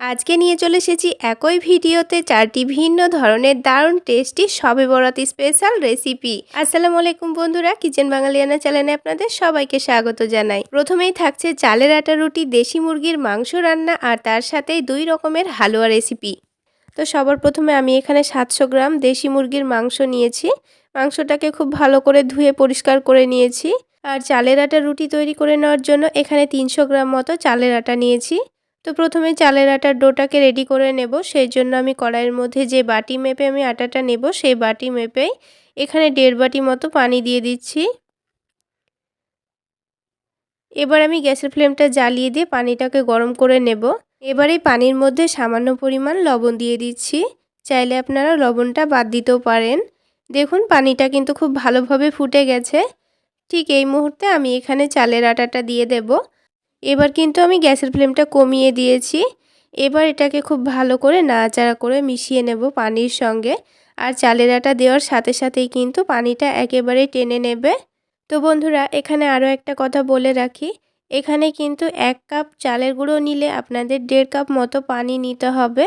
আজকে নিয়ে চলে এসেছি একই ভিডিওতে চারটি ভিন্ন ধরনের দারুণ টেস্টি সবে বরাতি স্পেশাল রেসিপি আসসালামু আলাইকুম বন্ধুরা কিচেন বাঙালিয়ানা চ্যানেলে আপনাদের সবাইকে স্বাগত জানাই। প্রথমেই থাকছে চালের আটা রুটি, দেশি মুরগির মাংস রান্না আর তার সাথেই দুই রকমের হালুয়া রেসিপি তো সবার প্রথমে আমি এখানে সাতশো গ্রাম দেশি মুরগির মাংস নিয়েছি। মাংসটাকে খুব ভালো করে ধুয়ে পরিষ্কার করে নিয়েছি। আর চালের আটা রুটি তৈরি করে নেওয়ার জন্য এখানে তিনশো গ্রাম মতো চালের আটা নিয়েছি। তো প্রথমে চালের আটার ডোটাকে রেডি করে নেব। সেই জন্য আমি কড়াইয়ের মধ্যে যে বাটি মেপে আমি আটাটা নেব, সেই বাটি মেপেই এখানে দেড় বাটি মতো পানি দিয়ে দিচ্ছি। এবার আমি গ্যাসের ফ্লেমটা জ্বালিয়ে দিয়ে পানিটাকে গরম করে নেব। এবার এই পানির মধ্যে সামান্য পরিমাণ লবণ দিয়ে দিচ্ছি। চাইলে আপনারা লবণটা বাদ দিতেও পারেন। দেখুন, পানিটা কিন্তু খুব ভালোভাবে ফুটে গেছে। ঠিক এই মুহূর্তে আমি এখানে চালের আটাটা দিয়ে দেবো। এবার কিন্তু আমি গ্যাসের ফ্লেমটা কমিয়ে দিয়েছি। এবার এটাকে খুব ভালো করে নাড়াচাড়া করে মিশিয়ে নেব পানির সঙ্গে। আর চালের আটা দেওয়ার সাথে সাথেই কিন্তু পানিটা একেবারেই টেনে নেবে। তো বন্ধুরা, এখানে আরও একটা কথা বলে রাখি। এখানে কিন্তু এক কাপ চালের গুঁড়ো নিলে আপনাদের দেড় কাপ মতো পানি নিতে হবে।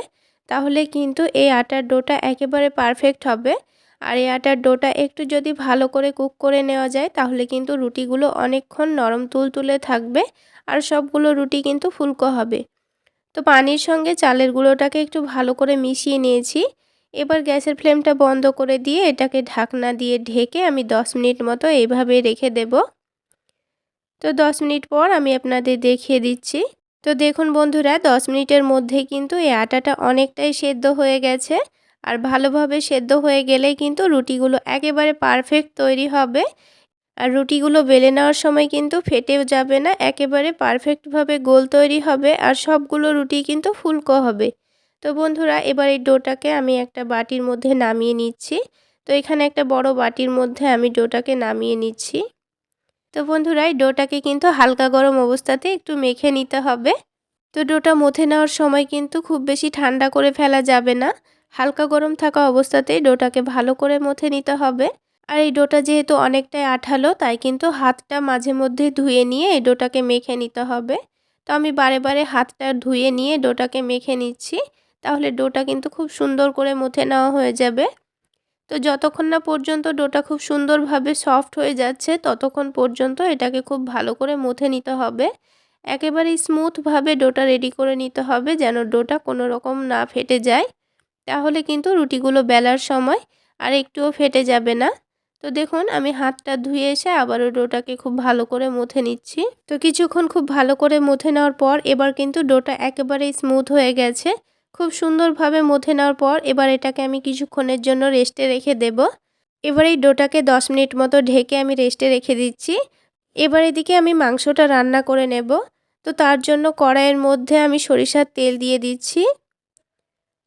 তাহলে কিন্তু এই আটার ডোটা একেবারে পারফেক্ট হবে। আর এই আটার ডোটা একটু যদি ভালো করে কুক করে নেওয়া যায়, তাহলে কিন্তু রুটিগুলো অনেকক্ষণ নরম তুলতুলে থাকবে। আর সবগুলো রুটি কিন্তু ফুলকো হবে। তো পানির সঙ্গে চালের গুঁড়োটাকে একটু ভালো করে মিশিয়ে নিয়েছি। এবার গ্যাসের ফ্লেমটা বন্ধ করে দিয়ে এটাকে ঢাকনা দিয়ে ঢেকে আমি 10 মিনিট মতো এইভাবে রেখে দেব। তো 10 মিনিট পর আমি আপনাদের দেখিয়ে দিচ্ছি। তো দেখুন বন্ধুরা 10 মিনিটের মধ্যে কিন্তু এই আটাটা অনেকটাই সেদ্ধ হয়ে গেছে। আর ভালোভাবে সেদ্ধ হয়ে গেলে কিন্তু রুটিগুলো একেবারে পারফেক্ট তৈরি হবে। আর রুটিগুলো বেলে নেওয়ার সময় কিন্তু ফেটেও যাবে না, একেবারে পারফেক্টভাবে গোল তৈরি হবে আর সবগুলো রুটি কিন্তু ফুলকো হবে। তো বন্ধুরা, এবার এই ডোটাকে আমি একটা বাটির মধ্যে নামিয়ে নিচ্ছি। তো এখানে একটা বড় বাটির মধ্যে আমি ডোটাকে নামিয়ে নিচ্ছি। তো বন্ধুরা, এই ডোটাকে কিন্তু হালকা গরম অবস্থাতে একটু মেখে নিতে হবে। তো ডোটা মথে নেওয়ার সময় কিন্তু খুব বেশি ঠান্ডা করে ফেলা যাবে না। হালকা গরম থাকা অবস্থাতেই ডোটাকে ভালো করে মথে নিতে হবে। আর এই ডোটা যেহেতু অনেকটাই আঠালো, তাই কিন্তু হাতটা মাঝে মধ্যে ধুয়ে নিয়ে এই ডোটাকে মেখে নিতে হবে। তো আমি বারে বারে হাতটা ধুয়ে নিয়ে ডোটাকে মেখে নিচ্ছি। তাহলে ডোটা কিন্তু খুব সুন্দর করে মুথে নেওয়া হয়ে যাবে। তো যতক্ষণ না পর্যন্ত ডোটা খুব সুন্দরভাবে সফট হয়ে যাচ্ছে, ততক্ষণ পর্যন্ত এটাকে খুব ভালো করে মুথে নিতে হবে। একেবারে স্মুথভাবে ডোটা রেডি করে নিতে হবে যেন ডোটা কোনো রকম না ফেটে যায়। তাহলে কিন্তু রুটিগুলো বেলার সময় আর একটুও ফেটে যাবে না। তো দেখুন, আমি হাতটা ধুয়ে এসে আবারও ডোটাকে খুব ভালো করে মুথে নিচ্ছি। তো কিছুক্ষণ খুব ভালো করে মুথে নেওয়ার পর এবার কিন্তু ডোটা একেবারেই স্মুথ হয়ে গেছে। খুব সুন্দরভাবে মুথে নেওয়ার পর এবার এটাকে আমি কিছুক্ষণের জন্য রেস্টে রেখে দেব। এবার এই ডোটাকে দশ মিনিট মতো ঢেকে আমি রেস্টে রেখে দিচ্ছি। এবার এদিকে আমি মাংসটা রান্না করে নেব। তো তার জন্য কড়াইয়ের মধ্যে আমি সরিষার তেল দিয়ে দিচ্ছি।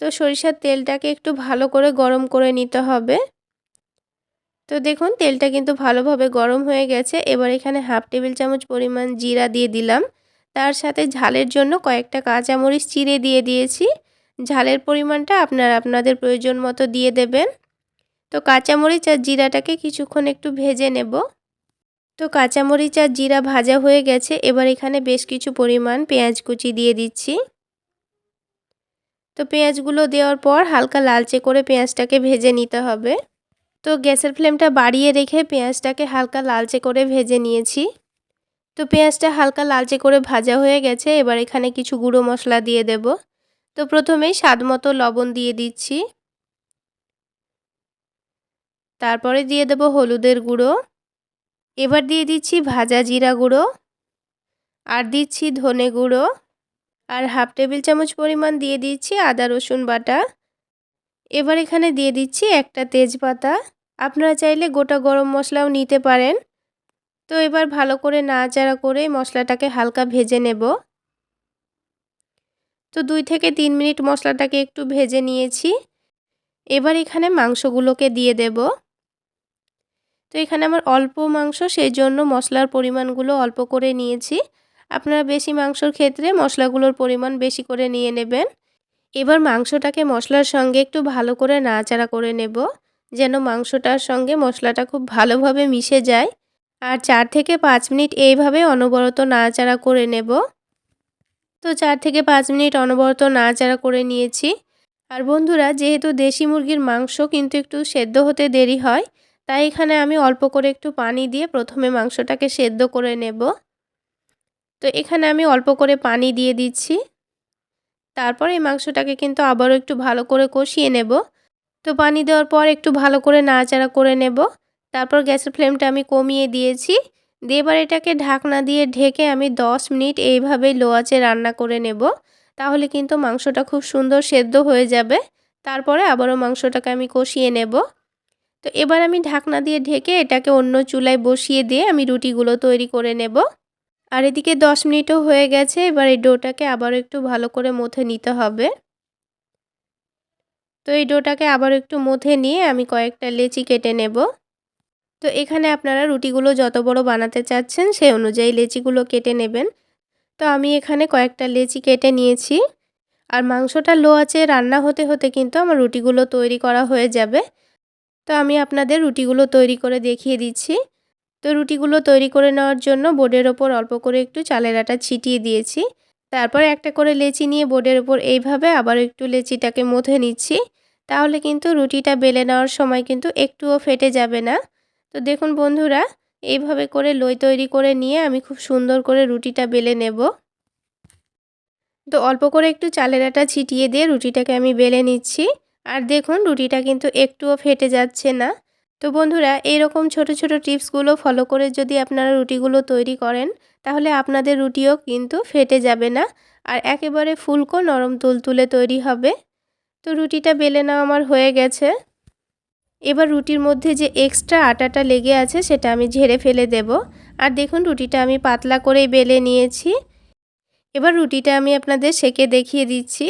তো সরিষার তেলটাকে একটু ভালো করে গরম করে নিতে হবে। তো দেখুন, তেলটা কিন্তু ভালোভাবে গরম হয়ে গেছে। এবার এখানে হাফ টেবিল চামচ পরিমাণ জিরা দিয়ে দিলাম। তার সাথে ঝালের জন্য কয়েকটা কাঁচামরিচ চিড়ে দিয়ে দিয়েছি। ঝালের পরিমাণটা আপনারা আপনাদের প্রয়োজন মতো দিয়ে দেবেন। তো কাঁচামরিচ আর জিরাটাকে কিছুক্ষণ একটু ভেজে নেব। তো কাঁচামরিচ আর জিরা ভাজা হয়ে গেছে। এবার এখানে বেশ কিছু পরিমাণ পেঁয়াজ কুচি দিয়ে দিচ্ছি। তো পেঁয়াজগুলো দেওয়ার পর হালকা লালচে করে পেঁয়াজটাকে ভেজে নিতে হবে। তো গ্যাসের ফ্লেমটা বাড়িয়ে রেখে পেঁয়াজটাকে হালকা লালচে করে ভেজে নিয়েছি। তো পেঁয়াজটা হালকা লালচে করে ভাজা হয়ে গেছে, এবার এখানে কিছু গুঁড়ো মশলা দিয়ে দেব। তো প্রথমেই স্বাদ মতো লবণ দিয়ে দিচ্ছি। তারপরে দিয়ে দেব হলুদের গুঁড়ো। এবার দিয়ে দিচ্ছি ভাজা জিরা গুঁড়ো। আর দিচ্ছি ধনে গুঁড়ো। আর হাফ টেবিল চামচ পরিমাণ দিয়ে দিচ্ছি আদা রসুন বাটা। এবার এখানে দিয়ে দিচ্ছি একটা তেজপাতা। আপনারা চাইলে গোটা গরম মশলাও নিতে পারেন। তো এবার ভালো করে নাড়াচাড়া করে মশলাটাকে হালকা ভেজে নেব। তো দুই থেকে তিন মিনিট মশলাটাকে একটু ভেজে নিয়েছি। এবার এখানে মাংসগুলোকে দিয়ে দেব। তো এখানে আমার অল্প মাংস সেই জন্য মশলার পরিমাণগুলো অল্প করে নিয়েছি। আপনারা বেশি মাংসর ক্ষেত্রে মশলাগুলোর পরিমাণ বেশি করে নিয়ে নেবেন। এবার মাংসটাকে মশলার সঙ্গে একটু ভালো করে নাড়াচাড়া করে নেব। যেন মাংসটার সঙ্গে মশলাটা খুব ভালোভাবে মিশে যায়। আর চার থেকে পাঁচ মিনিট এইভাবে অনবরত নাড়াচাড়া করে নেব। তো চার থেকে পাঁচ মিনিট অনবরত নাড়াচাড়া করে নিয়েছি। আর বন্ধুরা, যেহেতু দেশি মুরগির মাংস কিন্তু একটু সেদ্ধ হতে দেরি হয়, তাই এখানে আমি অল্প করে একটু পানি দিয়ে প্রথমে মাংসটাকে সেদ্ধ করে নেব। তো এখানে আমি অল্প করে পানি দিয়ে দিচ্ছি। তারপর এই মাংসটাকে কিন্তু আবারও একটু ভালো করে কষিয়ে নেব। তো পানি দেওয়ার পর একটু ভালো করে নাড়াচাড়া করে নেব। তারপর গ্যাসের ফ্লেমটা আমি কমিয়ে দিয়েছি। দিয়ে এবার এটাকে ঢাকনা দিয়ে ঢেকে আমি 10 মিনিট এইভাবেই লো আঁচে রান্না করে নেব। তাহলে কিন্তু মাংসটা খুব সুন্দর সেদ্ধ হয়ে যাবে। তারপরে আবারও মাংসটাকে আমি কষিয়ে নেব। তো এবার আমি ঢাকনা দিয়ে ঢেকে এটাকে অন্য চুলায় বসিয়ে দিয়ে আমি রুটিগুলো তৈরি করে নেব। আর এদিকে 10 মিনিটও হয়ে গেছে, এবার এই ডোটাকে আবারও একটু ভালো করে মথে নিতে হবে। তো এই ডোটাকে আবার একটু মথে নিয়ে আমি কয়েকটা লেচি কেটে নেব। তো এখানে আপনারা রুটিগুলো যত বড় বানাতে চাচ্ছেন সেই অনুযায়ী লেচিগুলো কেটে নেবেন। তো আমি এখানে কয়েকটা লেচি কেটে নিয়েছি। আর মাংসটা লো আছে রান্না হতে হতে কিন্তু আমার রুটিগুলো তৈরি করা হয়ে যাবে। তো আমি আপনাদের রুটিগুলো তৈরি করে দেখিয়ে দিচ্ছি। তো রুটিগুলো তৈরি করে নেওয়ার জন্য বোর্ডের ওপর অল্প করে একটু চালের আটা ছিটিয়ে দিয়েছি। তারপর একটা করে লেচি নিয়ে বোর্ডের ওপর এইভাবে আবার একটু লেচিটাকে মথে নিচ্ছি। তাহলে কিন্তু রুটিটা বেলে নেওয়ার সময় কিন্তু একটুও ফেটে যাবে না। তো দেখুন বন্ধুরা, এইভাবে করে লই তৈরি করে নিয়ে আমি খুব সুন্দর করে রুটিটা বেলে নেব। তো অল্প করে একটু চালের আটা ছিটিয়ে দিয়ে রুটিটাকে আমি বেলে নিচ্ছি। আর দেখুন রুটিটা কিন্তু একটুও ফেটে যাচ্ছে না। তো বন্ধুরা, এইরকম ছোট ছোট টিপসগুলো ফলো করে যদি আপনারা রুটিগুলো তৈরি করেন, তাহলে আপনাদের রুটিও কিন্তু ফেটে যাবে না। আর একেবারে ফুলকো নরম তুলতুলে তৈরি হবে। তো রুটিটা বেলে নেওয়া আমার হয়ে গেছে। এবার রুটির মধ্যে যে এক্সট্রা আটাটা লেগে আছে, সেটা আমি ঝেড়ে ফেলে দেব। আর দেখুন, রুটিটা আমি পাতলা করেই বেলে নিয়েছি। এবার রুটিটা আমি আপনাদের সেকে দেখিয়ে দিচ্ছি।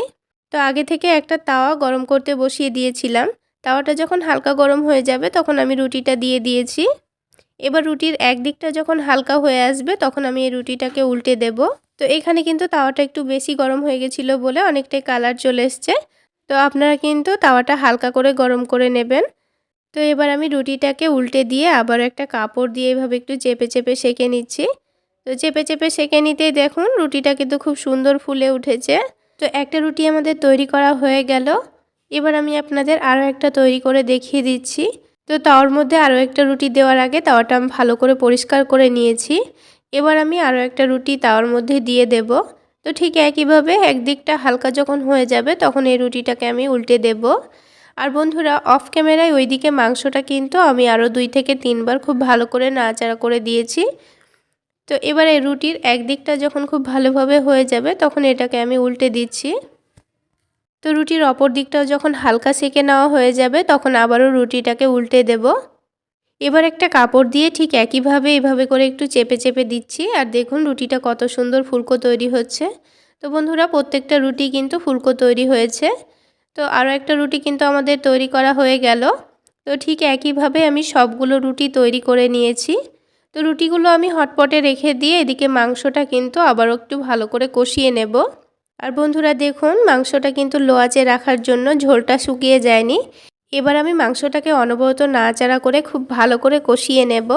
তো আগে থেকে একটা তাওয়া গরম করতে বসিয়ে দিয়েছিলাম। তাওয়াটা যখন হালকা গরম হয়ে যাবে, তখন আমি রুটিটা দিয়ে দিয়েছি। এবার রুটির একদিকটা যখন হালকা হয়ে আসবে, তখন আমি এই রুটিটাকে উল্টে দেব। তো এখানে কিন্তু তাওয়াটা একটু বেশি গরম হয়ে গেছিল বলে অনেকটাই কালার চলে এসছে। তো আপনারা কিন্তু তাওয়াটা হালকা করে গরম করে নেবেন। তো এবার আমি রুটিটাকে উল্টে দিয়ে আবার একটা কাপড় দিয়ে এভাবে একটু চেপে চেপে সেঁকে নিচ্ছি। তো চেপে চেপে সেঁকে নিতেই দেখুন রুটিটা কিন্তু খুব সুন্দর ফুলে উঠেছে। তো একটা রুটি আমাদের তৈরি করা হয়ে গেল। এবার আমি আপনাদের আরও একটা তৈরি করে দেখিয়ে দিচ্ছি। তো তাওয়ার মধ্যে আরও একটা রুটি দেওয়ার আগে তাওয়াটা আমি ভালো করে পরিষ্কার করে নিয়েছি। এবার আমি আরও একটা রুটি তাওয়ার মধ্যে দিয়ে দেব। তো ঠিক একইভাবে একদিকটা হালকা যখন হয়ে যাবে, তখন এই রুটিটাকে আমি উল্টে দেব। আর বন্ধুরা অফ ক্যামেরায় ওইদিকে মাংসটা কিন্তু আমি আরও দুই থেকে তিনবার খুব ভালো করে নাড়াচাড়া করে দিয়েছি। তো এবারে রুটির একদিকটা যখন খুব ভালোভাবে হয়ে যাবে, তখন এটাকে আমি উল্টে দিচ্ছি। তো রুটির অপর দিকটাও যখন হালকা সেকে নেওয়া হয়ে যাবে, তখন আবারও রুটিটাকে উল্টে দেব। এবার একটা কাপড় দিয়ে ঠিক একইভাবে, এভাবে করে একটু চেপে চেপে দিচ্ছি। আর দেখুন রুটিটা কত সুন্দর ফুলকো তৈরি হচ্ছে। তো বন্ধুরা, প্রত্যেকটা রুটি কিন্তু ফুলকো তৈরি হয়েছে। তো আরও একটা রুটি কিন্তু আমাদের তৈরি করা হয়ে গেল। তো ঠিক একইভাবে আমি সবগুলো রুটি তৈরি করে নিয়েছি। তো রুটিগুলো আমি হটপটে রেখে দিয়ে এদিকে মাংসটা কিন্তু আবারও একটু ভালো করে কষিয়ে নেব। আর বন্ধুরা, দেখুন মাংসটা কিন্তু লোয়াচে রাখার জন্য ঝোলটা শুকিয়ে যায়নি। এবার আমি মাংসটাকে অনবরত নাড়াচাড়া করে খুব ভালো করে কষিয়ে নেব।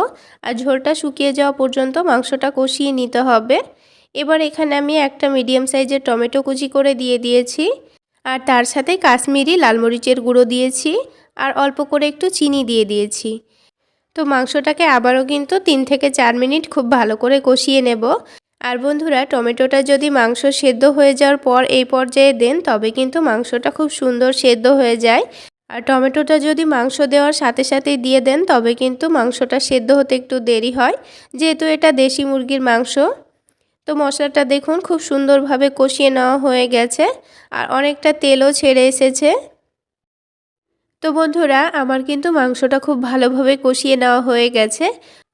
আর ঝোলটা শুকিয়ে যাওয়া পর্যন্ত মাংসটা কষিয়ে নিতে হবে। এবার এখানে আমি একটা মিডিয়াম সাইজের টমেটো কুচি করে দিয়ে দিয়েছি। আর তার সাথে কাশ্মীরি লালমরিচের গুঁড়ো দিয়েছি। আর অল্প করে একটু চিনি দিয়ে দিয়েছি। তো মাংসটাকে আবারও কিন্তু তিন থেকে চার মিনিট খুব ভালো করে কষিয়ে নেব। আর বন্ধুরা, টমেটোটা যদি মাংস সেদ্ধ হয়ে যাওয়ার পর এই পর্যায়ে দেন, তবে কিন্তু মাংসটা খুব সুন্দর সেদ্ধ হয়ে যায়। আর টমেটোটা যদি মাংস দেওয়ার সাথে সাথেই দিয়ে দেন, তবে কিন্তু মাংসটা সেদ্ধ হতে একটু দেরি হয়। যেহেতু এটা দেশি মুরগির মাংস, তো মশলাটা দেখুন খুব সুন্দরভাবে কষিয়ে নেওয়া হয়ে গেছে আর অনেকটা তেলও ছেড়ে এসেছে। তো বন্ধুরা, আমার কিন্তু মাংসটা খুব ভালোভাবে কষিয়ে নেওয়া হয়ে গেছে।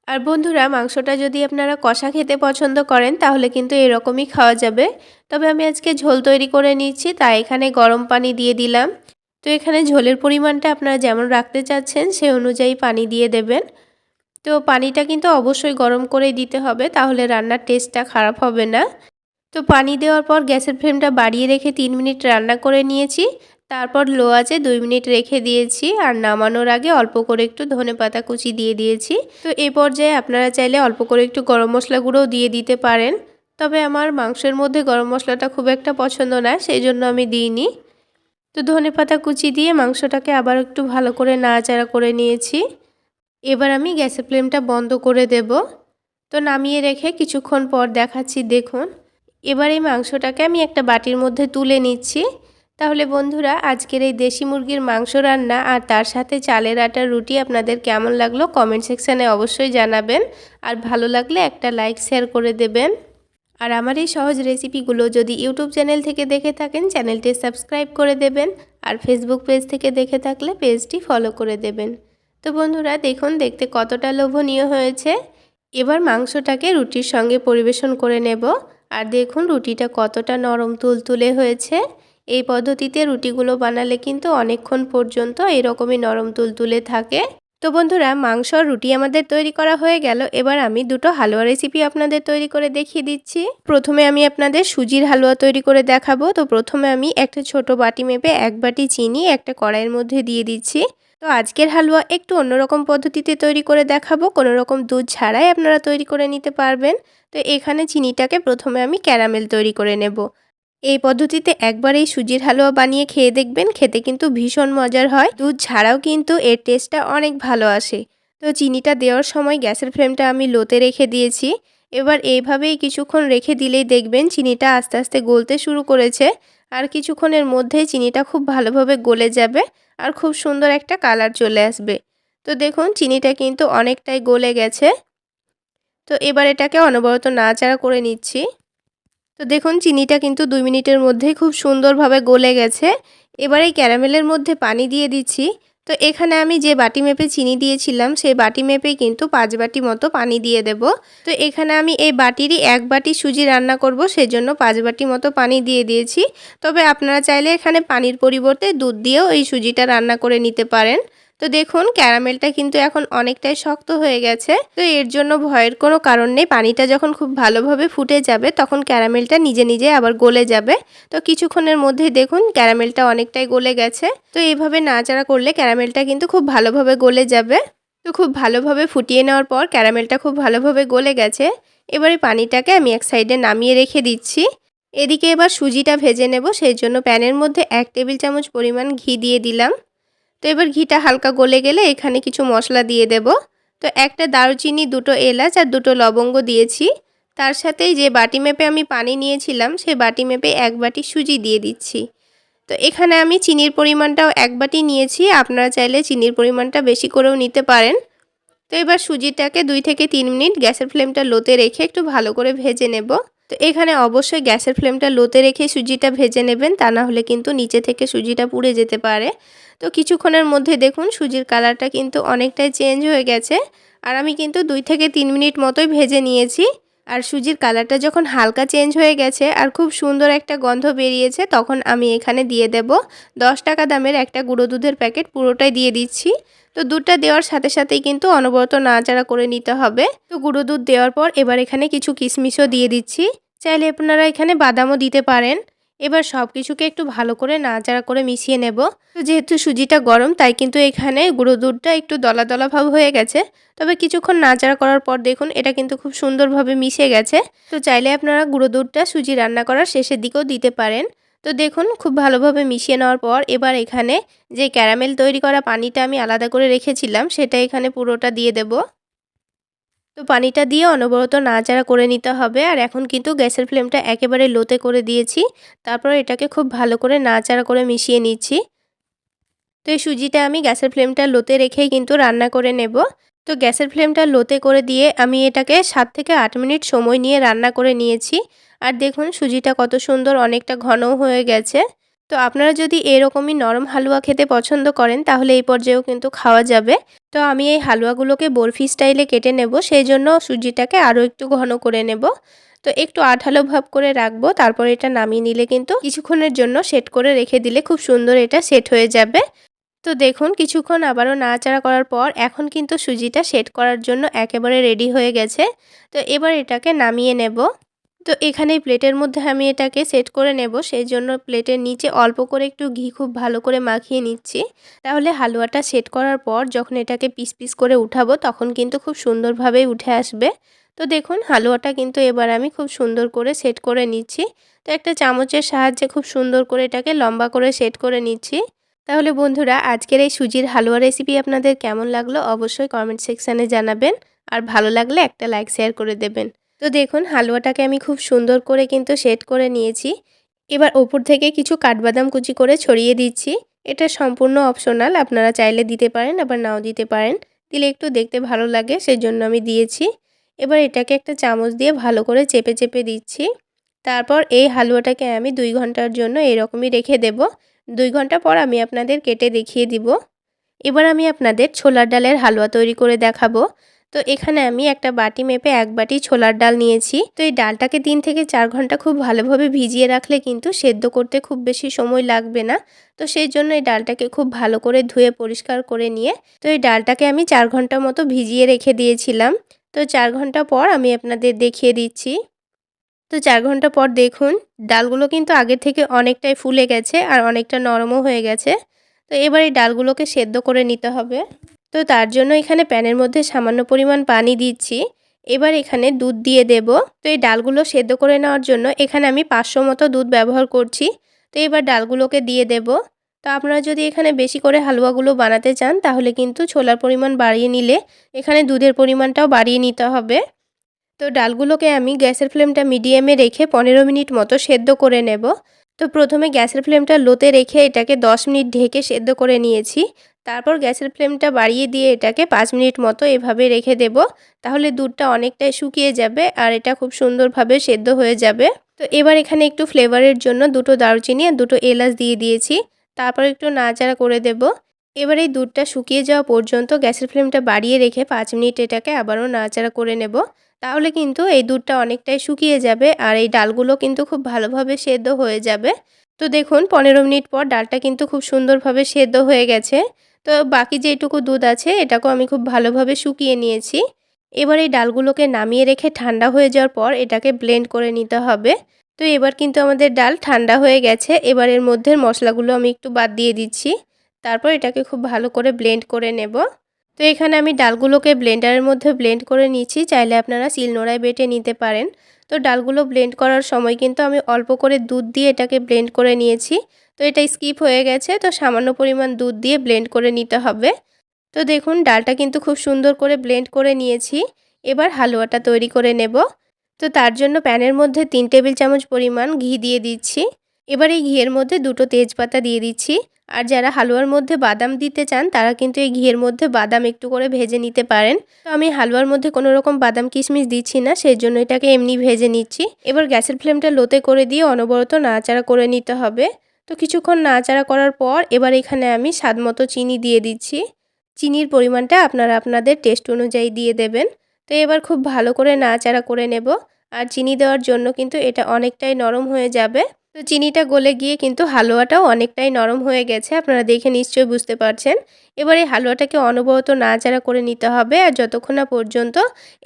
আর বন্ধুরা, মাংসটা যদি আপনারা কষা খেতে পছন্দ করেন, তাহলে কিন্তু এরকমই খাওয়া যাবে। তবে আমি আজকে ঝোল তৈরি করে নিচ্ছি, তাই এখানে গরম পানি দিয়ে দিলাম। তো এখানে ঝোলের পরিমাণটা আপনারা যেমন রাখতে চাচ্ছেন, সে অনুযায়ী পানি দিয়ে দেবেন। তো পানিটা কিন্তু অবশ্যই গরম করেই দিতে হবে, তাহলে রান্নার টেস্টটা খারাপ হবে না। তো পানি দেওয়ার পর গ্যাসের ফ্লেমটা বাড়িয়ে রেখে তিন মিনিট রান্না করে নিয়েছি। তারপর লো আছে দুই মিনিট রেখে দিয়েছি আর নামানোর আগে অল্প করে একটু ধনে পাতা কুচি দিয়ে দিয়েছি। তো এই পর্যায়ে আপনারা চাইলে অল্প করে একটু গরম মশলা গুঁড়োও দিয়ে দিতে পারেন। তবে আমার মাংসের মধ্যে গরম মশলাটা খুব একটা পছন্দ না, সেই জন্য আমি দিইনি। তো ধনে পাতা কুচি দিয়ে মাংসটাকে আবার একটু ভালো করে নাড়াচাড়া করে নিয়েছি। এবার আমি গ্যাসের ফ্লেমটা বন্ধ করে দেব। তো নামিয়ে রেখে কিছুক্ষণ পর দেখাচ্ছি, দেখুন। এবার এই মাংসটাকে আমি একটা বাটির মধ্যে তুলে নিচ্ছি। তাহলে বন্ধুরা, আজকের এই দেশি মুরগির মাংস রান্না আর তার সাথে চালের আটার রুটি আপনাদের কেমন লাগল কমেন্ট সেকশানে অবশ্যই জানাবেন। আর ভালো লাগলে একটা লাইক, শেয়ার করে দেবেন। আর আমার এই সহজ রেসিপিগুলো যদি ইউটিউব চ্যানেল থেকে দেখে থাকেন চ্যানেলটি সাবস্ক্রাইব করে দেবেন আর ফেসবুক পেজ থেকে দেখে থাকলে পেজটি ফলো করে দেবেন। তো বন্ধুরা, দেখুন, দেখতে কতটা লোভনীয় হয়েছে। এবার মাংসটাকে রুটির সঙ্গে পরিবেশন করে নেব। আর দেখুন, রুটিটা কতটা নরম তুলতুলে হয়েছে। এই পদ্ধতিতে রুটিগুলো বানালে কিন্তু অনেকক্ষণ পর্যন্ত এরকমই নরম তুলতুলে থাকে। তো বন্ধুরা, মাংস রুটি আমাদের তৈরি করা হয়ে গেল। এবার আমি দুটো হালুয়া রেসিপি আপনাদের তৈরি করে দেখিয়ে দিচ্ছি। প্রথমে আমি আপনাদের সুজির হালুয়া তৈরি করে দেখাবো। তো প্রথমে আমি একটা ছোট বাটি মেপে এক বাটি চিনি, একটা কড়াইয়ের মধ্যে দিয়ে দিচ্ছি। তো আজকের হালুয়া একটু অন্যরকম পদ্ধতিতে তৈরি করে দেখাবো। কোনো রকম দুধ ছাড়াই আপনারা তৈরি করে নিতে পারবেন। তো এখানে চিনিটাকে প্রথমে আমি ক্যারামেল তৈরি করে নেব। এই পদ্ধতিতে একবার এই সুজির হালুয়া বানিয়ে খেয়ে দেখবেন, খেতে কিন্তু ভীষণ মজার হয়। দুধ ছাড়াও কিন্তু এর টেস্টটা অনেক ভালো আসে। তো চিনিটা দেওয়ার সময় গ্যাসের ফ্লেমটা আমি লোতে রেখে দিয়েছি। এবার এইভাবেই কিছুক্ষণ রেখে দিলেই দেখবেন চিনিটা আস্তে আস্তে গলতে শুরু করেছে। আর কিছুক্ষণের মধ্যেই চিনিটা খুব ভালোভাবে গলে যাবে আর খুব সুন্দর একটা কালার চলে আসবে। তো দেখুন, চিনিটা কিন্তু অনেকটাই গলে গেছে। তো এবার এটাকে অনবরত নাড়াচাড়া করে নিচ্ছি। তো দেখুন, চিনিটা কিন্তু দুই মিনিটের মধ্যেই খুব সুন্দরভাবে গলে গেছে। এবার এই ক্যারামেলের মধ্যে পানি দিয়ে দিচ্ছি। তো এখানে আমি যে বাটি মেপে চিনি দিয়েছিলাম, সেই বাটি মেপেই কিন্তু পাঁচ বাটি মতো পানি দিয়ে দেব। তো এখানে আমি এই বাটিরই এক বাটি সুজি রান্না করব, সেজন্য পাঁচ বাটি মতো পানি দিয়ে দিয়েছি। তবে আপনারা চাইলে এখানে পানির পরিবর্তে দুধ দিয়েও এই সুজিটা রান্না করে নিতে পারেন। তো দেখুন, ক্যারামেলটা কিন্তু এখন অনেকটাই শক্ত হয়ে গেছে। তো এর জন্য ভয়ের কোনো কারণ নেই। পানিটা যখন খুব ভালোভাবে ফুটে যাবে, তখন ক্যারামেলটা নিজে নিজে আবার গলে যাবে। তো কিছুক্ষণের মধ্যেই দেখুন, ক্যারামেলটা অনেকটাই গলে গেছে। তো এইভাবে নাড়াচাড়া করলে ক্যারামেলটা কিন্তু খুব ভালোভাবে গলে যাবে। তো খুব ভালোভাবে ফুটিয়ে নেওয়ার পর ক্যারামেলটা খুব ভালোভাবে গলে গেছে। এবারে পানিটাকে আমি এক সাইডে নামিয়ে রেখে দিচ্ছি। এদিকে এবার সুজিটা ভেজে নেব। সেই জন্য প্যানের মধ্যে এক টেবিল চামচ পরিমাণ ঘি দিয়ে দিলাম। তো এবার ঘিটা হালকা গলে গেলে এখানে কিছু মশলা দিয়ে দেব। তো একটা দারুচিনি, দুটো এলাচ আর দুটো লবঙ্গ দিয়েছি। তার সাথেই যে বাটি মেপে আমি পানি নিয়েছিলাম, সে বাটি মেপে এক বাটি সুজি দিয়ে দিচ্ছি। তো এখানে আমি চিনির পরিমাণটাও এক বাটি নিয়েছি, আপনারা চাইলে চিনির পরিমাণটা বেশি করেও নিতে পারেন। তো এবার সুজিটাকে দুই থেকে তিন মিনিট গ্যাসের ফ্লেমটা লোতে রেখে একটু ভালো করে ভেজে নেব। তো এখানে অবশ্যই গ্যাসের ফ্লেমটা লোতে রেখে সুজিটা ভেজে নেবেন, তা না হলে কিন্তু নিচে থেকে সুজিটা পুড়ে যেতে পারে। তো কিছুক্ষণের মধ্যে দেখুন সুজির কালারটা কিন্তু অনেকটাই চেঞ্জ হয়ে গেছে, আর আমি কিন্তু দুই থেকে তিন মিনিট মতোই ভেজে নিয়েছি। আর সুজির কালারটা যখন হালকা চেঞ্জ হয়ে গেছে আর খুব সুন্দর একটা গন্ধ বেরিয়েছে, তখন আমি এখানে দিয়ে দেব দশ টাকা দামের একটা গুঁড়ো দুধের প্যাকেট, পুরোটাই দিয়ে দিচ্ছি। তো দুধটা দেওয়ার সাথে সাথেই কিন্তু অনবরত নাড়াচাড়া করে নিতে হবে। তো গুঁড়ো দুধ দেওয়ার পর এবার এখানে কিছু কিশমিশও দিয়ে দিচ্ছি। চাইলে আপনারা এখানে বাদামও দিতে পারেন। এবার সব কিছুকে একটু ভালো করে নাড়াচাড়া করে মিশিয়ে নেব। তো যেহেতু সুজিটা গরম, তাই কিন্তু এখানে গুঁড়ো দুধটা একটু দলা দলা ভাব হয়ে গেছে। তবে কিছুক্ষণ নাড়াচাড়া করার পর দেখুন, এটা কিন্তু খুব সুন্দরভাবে মিশে গেছে। তো চাইলে আপনারা গুঁড়ো দুধটা সুজি রান্না করার শেষের দিকেও দিতে পারেন। তো দেখুন, খুব ভালোভাবে মিশিয়ে নেওয়ার পর এবার এখানে যে ক্যারামেল তৈরি করা পানিটা আমি আলাদা করে রেখেছিলাম, সেটা এখানে পুরোটা দিয়ে দেব। তো পানিটা দিয়ে অনবরত নাড়াচাড়া করে নিতে হবে। আর এখন কিন্তু গ্যাসের ফ্লেমটা একেবারে লোতে করে দিয়েছি। তারপর এটাকে খুব ভালো করে নাড়াচাড়া করে মিশিয়ে নিচ্ছি। তো এই সুজিটা আমি গ্যাসের ফ্লেমটা লোতে রেখেই কিন্তু রান্না করে নেব। তো গ্যাসের ফ্লেমটা লোতে করে দিয়ে আমি এটাকে সাত থেকে আট মিনিট সময় নিয়ে রান্না করে নিয়েছি। আর দেখুন সুজিটা কত সুন্দর, অনেকটা ঘনও হয়ে গেছে। তো আপনারা যদি এরকমই নরম হালুয়া খেতে পছন্দ করেন, তাহলে এই পর্যায়েও কিন্তু খাওয়া যাবে। তো আমি এই হালুয়াগুলোকে বরফি স্টাইলে কেটে নেব সেই জন্য সুজিটাকে আরও একটু ঘন করে নেব। তো একটু আঠালো ভাব করে রাখব, তারপর এটা নামিয়ে নিলে কিন্তু কিছুক্ষণের জন্য সেট করে রেখে দিলে খুব সুন্দর এটা সেট হয়ে যাবে। তো দেখুন, কিছুক্ষণ আবারও নাড়াচাড়া করার পর এখন কিন্তু সুজিটা সেট করার জন্য একেবারে রেডি হয়ে গেছে। তো এবার এটাকে নামিয়ে নেব। তো এখানে প্লেটের মধ্যে আমি এটাকে সেট করে নেব সেই জন্য প্লেটের নিচে অল্প করে একটু ঘি খুব ভালো করে মাখিয়ে নিচ্ছি। তাহলে হালুয়াটা সেট করার পর যখন এটাকে পিস পিস করে উঠাবো, তখন কিন্তু খুব সুন্দরভাবেই উঠে আসবে। তো দেখুন, হালুয়াটা কিন্তু এবার আমি খুব সুন্দর করে সেট করে নিচ্ছি। তো একটা চামচের সাহায্যে খুব সুন্দর করে এটাকে লম্বা করে সেট করে নিচ্ছি। তাহলে বন্ধুরা, আজকের এই সুজির হালুয়া রেসিপি আপনাদের কেমন লাগল অবশ্যই কমেন্ট সেকশানে জানাবেন। আর ভালো লাগলে একটা লাইক শেয়ার করে দেবেন। তো দেখুন, হালুয়াটাকে আমি খুব সুন্দর করে কিন্তু সেট করে নিয়েছি। এবার ওপর থেকে কিছু কাঠবাদাম কুচি করে ছড়িয়ে দিচ্ছি। এটা সম্পূর্ণ অপশনাল আপনারা চাইলে দিতে পারেন, আবার নাও দিতে পারেন। দিলে একটু দেখতে ভালো লাগে সেই জন্য আমি দিয়েছি। এবার এটাকে একটা চামচ দিয়ে ভালো করে চেপে চেপে দিচ্ছি। তারপর এই হালুয়াটাকে আমি দুই ঘণ্টার জন্য এরকমই রেখে দেব। দুই ঘণ্টা পর আমি আপনাদের কেটে দেখিয়ে দিব। এবার আমি আপনাদের ছোলার ডালের হালুয়া তৈরি করে দেখাবো। তো এখানে আমি একটা বাটি মেপে এক বাটি ছোলার ডাল নিয়েছি। তো এই ডালটাকে তিন থেকে চার ঘণ্টা খুব ভালোভাবে ভিজিয়ে রাখলে কিন্তু সেদ্ধ করতে খুব বেশি সময় লাগবে না। তো সেই জন্য এই ডালটাকে খুব ভালো করে ধুয়ে পরিষ্কার করে নিয়ে তো এই ডালটাকে আমি চার ঘণ্টা মতো ভিজিয়ে রেখে দিয়েছিলাম। তো চার ঘণ্টা পর আমি আপনাদের দেখিয়ে দিচ্ছি। তো চার ঘণ্টা পর দেখুন, ডালগুলো কিন্তু আগের থেকে অনেকটাই ফুলে গেছে আর অনেকটা নরমও হয়ে গেছে। তো এবার এই ডালগুলোকে সেদ্ধ করে নিতে হবে। তো তার জন্য এখানে প্যানের মধ্যে সামান্য পরিমাণ পানি দিচ্ছি। এবার এখানে দুধ দিয়ে দেব। তো এই ডালগুলো সেদ্ধ করে নেওয়ার জন্য এখানে আমি পাঁচশো মতো দুধ ব্যবহার করছি। তো এবার ডালগুলোকে দিয়ে দেব। তো আপনারা যদি এখানে বেশি করে হালুয়াগুলো বানাতে চান, তাহলে কিন্তু ছোলার পরিমাণ বাড়িয়ে নিলে এখানে দুধের পরিমাণটাও বাড়িয়ে নিতে হবে। তো ডালগুলোকে আমি গ্যাসের ফ্লেমটা মিডিয়ামে রেখে পনেরো মিনিট মতো সেদ্ধ করে নেব। তো প্রথমে গ্যাসের ফ্লেমটা লোতে রেখে এটাকে দশ মিনিট ঢেকে সেদ্ধ করে নিয়েছি। তারপর গ্যাসের ফ্লেমটা বাড়িয়ে দিয়ে এটাকে পাঁচ মিনিট মতো এভাবে রেখে দেব। তাহলে দুধটা অনেকটাই শুকিয়ে যাবে আর এটা খুব সুন্দরভাবে সেদ্ধ হয়ে যাবে। তো এবার এখানে একটু ফ্লেভারের জন্য দুটো দারুচিনি আর দুটো এলাচ দিয়ে দিয়েছি। তারপর একটু নাড়াচাড়া করে দেব। এবার এই দুধটা শুকিয়ে যাওয়া পর্যন্ত গ্যাসের ফ্লেমটা বাড়িয়ে রেখে পাঁচ মিনিট এটাকে আবারও নাড়াচাড়া করে নেব। তাহলে কিন্তু এই দুধটা অনেকটাই শুকিয়ে যাবে আর এই ডালগুলো কিন্তু খুব ভালোভাবে সেদ্ধ হয়ে যাবে। তো দেখুন, পনেরো মিনিট পর ডালটা কিন্তু খুব সুন্দরভাবে সেদ্ধ হয়ে গেছে। তো বাকি যেটুকু দুধ আছে, এটাকেও আমি খুব ভালোভাবে শুকিয়ে নিয়েছি। এবার এই ডালগুলোকে নামিয়ে রেখে ঠান্ডা হয়ে যাওয়ার পর এটাকে ব্লেন্ড করে নিতে হবে। তো এবার কিন্তু আমাদের ডাল ঠান্ডা হয়ে গেছে। এবার এর মধ্যে মশলাগুলো আমি একটু বাদ দিয়ে দিচ্ছি। তারপর এটাকে খুব ভালো করে ব্লেন্ড করে নেব। তো এখানে আমি ডালগুলোকে ব্লেন্ডারের মধ্যে ব্লেন্ড করে নিচ্ছি চাইলে আপনারা শিলনোড়ায় বেটে নিতে পারেন। তো ডালগুলো ব্লেন্ড করার সময় কিন্তু আমি অল্প করে দুধ দিয়ে এটাকে ব্লেন্ড করে নিয়েছি। তো এটা স্কিপ হয়ে গেছে, তো সামান্য পরিমাণ দুধ দিয়ে ব্লেন্ড করে নিতে হবে। তো দেখুন, ডালটা কিন্তু খুব সুন্দর করে ব্লেন্ড করে নিয়েছি। এবার হালুয়াটা তৈরি করে নেব। তো তার জন্য প্যানের মধ্যে তিন টেবিল চামচ পরিমাণ ঘি দিয়ে দিচ্ছি। এবার এই ঘিয়ের মধ্যে দুটো তেজপাতা দিয়ে দিচ্ছি। আর যারা হালুয়ার মধ্যে বাদাম দিতে চান, তারা কিন্তু এই ঘিয়ের মধ্যে বাদাম একটু করে ভেজে নিতে পারেন। তো আমি হালুয়ার মধ্যে কোনো রকম বাদাম কিশমিশ দিচ্ছি না সেই জন্য এটাকে এমনি ভেজে নিচ্ছি। এবার গ্যাসের ফ্লেমটা লোতে করে দিয়ে অনবরত নাড়াচাড়া করে নিতে হবে। তো কিছুক্ষণ নাড়াচাড়া করার পর এবার এখানে আমি স্বাদ মতো চিনি দিয়ে দিচ্ছি। চিনির পরিমাণটা আপনারা আপনাদের টেস্ট অনুযায়ী দিয়ে দেবেন। তো এবার খুব ভালো করে নাড়াচাড়া করে নেব। আর চিনি দেওয়ার জন্য কিন্তু এটা অনেকটাই নরম হয়ে যাবে। তো চিনিটা গলে গিয়ে কিন্তু হালুয়াটাও অনেকটাই নরম হয়ে গেছে, আপনারা দেখে নিশ্চয়ই বুঝতে পারছেন। এবার এই হালুয়াটাকে অনবরত নাড়াচাড়া করে নিতে হবে আর যতক্ষণ না পর্যন্ত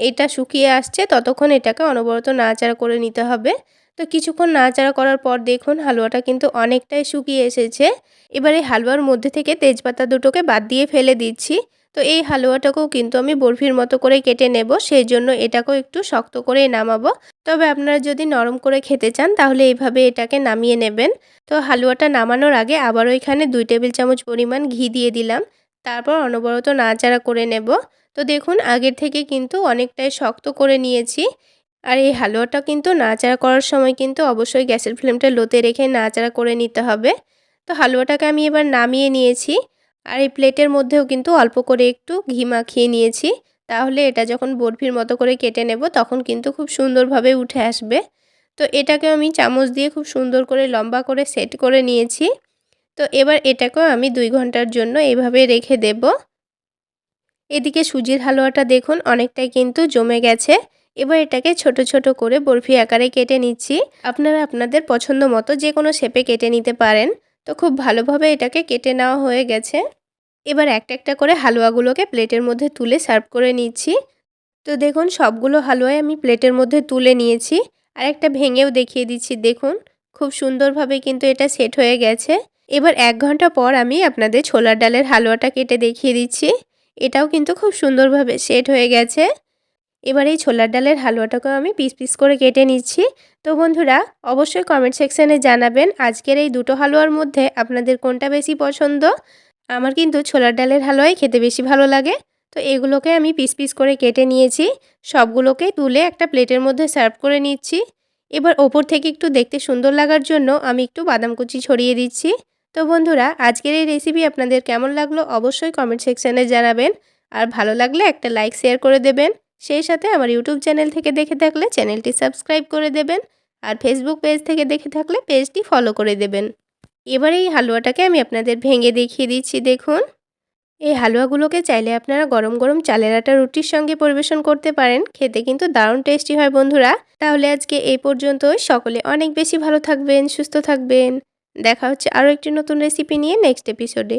এটা শুকিয়ে আসছে ততক্ষণ এটাকে অনবরত নাড়াচাড়া করে নিতে হবে। তো কিছুক্ষণ নাড়াচাড়া করার পর দেখুন হালুয়াটা কিন্তু অনেকটাই শুকিয়ে এসেছে। এবার এই হালুয়ার মধ্যে থেকে তেজপাতা দুটোকে বাদ দিয়ে ফেলে দিচ্ছি। তো এই হালুয়াটাকেও কিন্তু আমি বরফির মতো করে কেটে নেব সেই জন্য এটাকেও একটু শক্ত করে নামাবো। তবে আপনারা যদি নরম করে খেতে চান, তাহলে এইভাবে এটাকে নামিয়ে নেবেন। তো হালুয়াটা নামানোর আগে আবারও এখানে দুই টেবিল চামচ পরিমাণ ঘি দিয়ে দিলাম। তারপর অনবরত নাড়াচাড়া করে নেব। তো দেখুন, আগের থেকে কিন্তু অনেকটাই শক্ত করে নিয়েছি। আর এই হালুয়াটা কিন্তু নাড়াচাড়া করার সময় কিন্তু অবশ্যই গ্যাসের ফ্লেমটা লোতে রেখে নাড়াচাড়া করে নিতে হবে। তো হালুয়াটাকে আমি এবার নামিয়ে নিয়েছি। আর এই প্লেটের মধ্যেও কিন্তু অল্প করে একটু ঘি মাখিয়ে নিয়েছি। তাহলে এটা যখন বরফির মতো করে কেটে নেব, তখন কিন্তু খুব সুন্দরভাবে উঠে আসবে। তো এটাকে আমি চামচ দিয়ে খুব সুন্দর করে লম্বা করে সেট করে নিয়েছি। তো এবার এটাকেও আমি দুই ঘণ্টার জন্য এভাবে রেখে দেব। এদিকে সুজির হালুয়াটা দেখুন, অনেকটাই কিন্তু জমে গেছে। এবার এটাকে ছোট ছোট করে বরফি আকারে কেটে নিচ্ছি। আপনারা আপনাদের পছন্দ মতো যে কোনো শেপে কেটে নিতে পারেন। তো খুব ভালোভাবে এটাকে কেটে নেওয়া হয়ে গেছে। এবার একটা একটা করে হালুয়াগুলোকে প্লেটের মধ্যে তুলে সার্ভ করে নিচ্ছি। তো দেখুন, সবগুলো হালুয়াই আমি প্লেটের মধ্যে তুলে নিয়েছি। আর একটা ভেঙেও দেখিয়ে দিচ্ছি, দেখুন। খুব সুন্দরভাবে কিন্তু এটা সেট হয়ে গেছে। এবার এক ঘণ্টা পর আমি আপনাদের ছোলার ডালের হালুয়াটা কেটে দেখিয়ে দিচ্ছি। এটাও কিন্তু খুব সুন্দরভাবে সেট হয়ে গেছে। এবার এই ছোলার ডালের হালুয়াটাকেও আমি পিস পিস করে কেটে নিচ্ছি। তো বন্ধুরা, অবশ্যই কমেন্ট সেকশানে জানাবেন আজকের এই দুটো হালুয়ার মধ্যে আপনাদের কোনটা বেশি পছন্দ। আমার কিন্তু ছোলার ডালের হালুয়াই খেতে বেশি ভালো লাগে। তো এগুলোকে আমি পিস পিস করে কেটে নিয়েছি। সবগুলোকে তুলে একটা প্লেটের মধ্যে সার্ভ করে নিচ্ছি। এবার ওপর থেকে একটু দেখতে সুন্দর লাগার জন্য আমি একটু বাদাম কুচি ছড়িয়ে দিচ্ছি। তো বন্ধুরা, আজকের এই রেসিপি আপনাদের কেমন লাগল অবশ্যই কমেন্ট সেকশানে জানাবেন। আর ভালো লাগলে একটা লাইক শেয়ার করে দেবেন। সেই সাথে আমার ইউটিউব চ্যানেল থেকে দেখে থাকলে চ্যানেলটি সাবস্ক্রাইব করে দেবেন আর ফেসবুক পেজ থেকে দেখে থাকলে পেজটি ফলো করে দেবেন। এবার এই হালুয়াটাকে আমি আপনাদের ভেঙে দেখিয়ে দিচ্ছি, দেখুন। এই হালুয়াগুলোকে চাইলে আপনারা গরম গরম চালের আটা রুটির সঙ্গে পরিবেশন করতে পারেন, খেতে কিন্তু দারুণ টেস্টি হয় বন্ধুরা। তাহলে আজকে এই পর্যন্ত সকলে অনেক বেশি ভালো থাকবেন, সুস্থ থাকবেন। দেখা হচ্ছে আরও একটি নতুন রেসিপি নিয়ে নেক্সট এপিসোডে